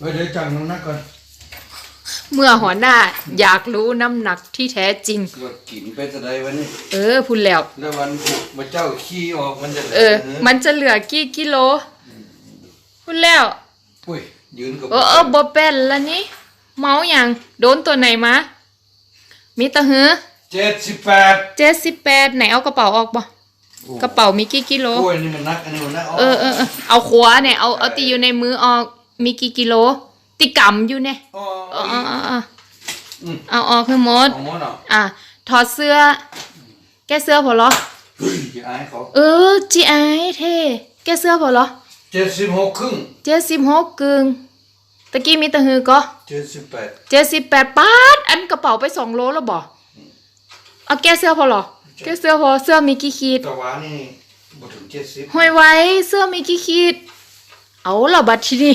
เฮ้ยเดี๋ยวจังน้ำหนักก่อนเมื่อหัวหน้าอยากรู้น้ำหนักที่แท้จริง ว่ากินไปจะได้วันนี้เออพูดแล้ว แล้ววันบุกมาเจ้าขี้ออกมันจะเออ มันจะเหลือกี่กิโลพูดแล้ว อุ้ยยืนกับเออเออบ่เป็นละนี่เมาอย่างโดนตัวไหนมามีตะหือเจ็ดสิบแปดเจ็ดสิบแปดไหนเอากระเป๋าออกบ่กระเป๋ามีกี่กิโลกล้วยนี่มันนักอันนี้มันนักเออเออเออเอาขวาเนี่ยเอาเอาตีอยู่ในมือออก มีกี่กิโล ติกำอยู่เนี่ยอ๋อเออเออเออเอออืมเอาออกคือหมดของมันเหรออะถอดเสื้อ แก้เสื้อพอเหรอเฮ้ยอย่าอายเขาเออจีไอเท่แก้เสื้อพอเหรอเจ็ดสิบหกครึ่งเจ็ดสิบหกกึ่งตะกี้มีตะหือก็เจ็ดสิบแปดเจ็ดสิบแปดปาดอันกระเป๋าไปสองโลแล้วบ่เอาแก้เสื้อพอเหรอแก้เสื้อพอเสื้อมีกี่ขีดตะวันนี่บ่ถึงเจ็ดสิบห้อยไว้เสื้อมีกี่ขีด เอาละบัดทีนี้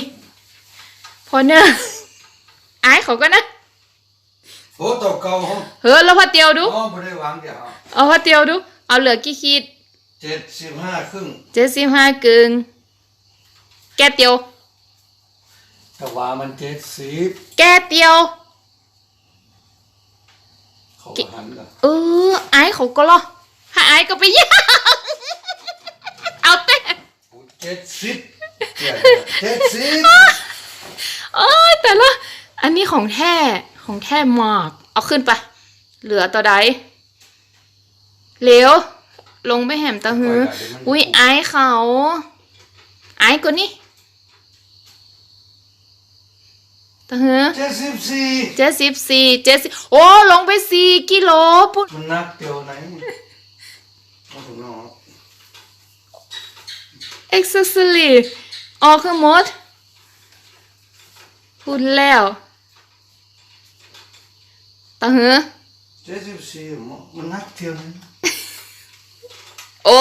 พอเนอะอายเขาก็นะโอ้ตัวเก่าห้องเฮ้อแล้วพอเตียวดูอ๋อไม่ได้วางเดี๋ยวเอาพอเตียวดู เอาเหลือกี่ขีดเจ็ดสิบห้าครึ่งเจ็ดสิบห้ากึ่งแก้เตียวตะวันมันเจ็ดสิบแก้เตียวเขาก็หันกันเอออายเขาก็รอถ้าอายก็ไปย่างเอาแต่เจ็ดสิบเจ็ดสิบเอ้ย แต่ละ อันนี้ของแท้ของแท้มากเอาขึ้นไป เหลือตัวใดเหลวลงไปแหมตะหือ อุ้ยอายเขาอายกว่านี่ตะหือเจ็ดสิบสี่เจ็ดสิบสี่เจ็ดสิบโอ้ ลงไปสี่กิโลปุ๊บมันนักเดียวไหนเอาถุงนอกเอ็กซ์ซลีออกคือหมด พูดแล้วตะหือเจ็ดสิบสี่มันนักเดียวไหนโอ้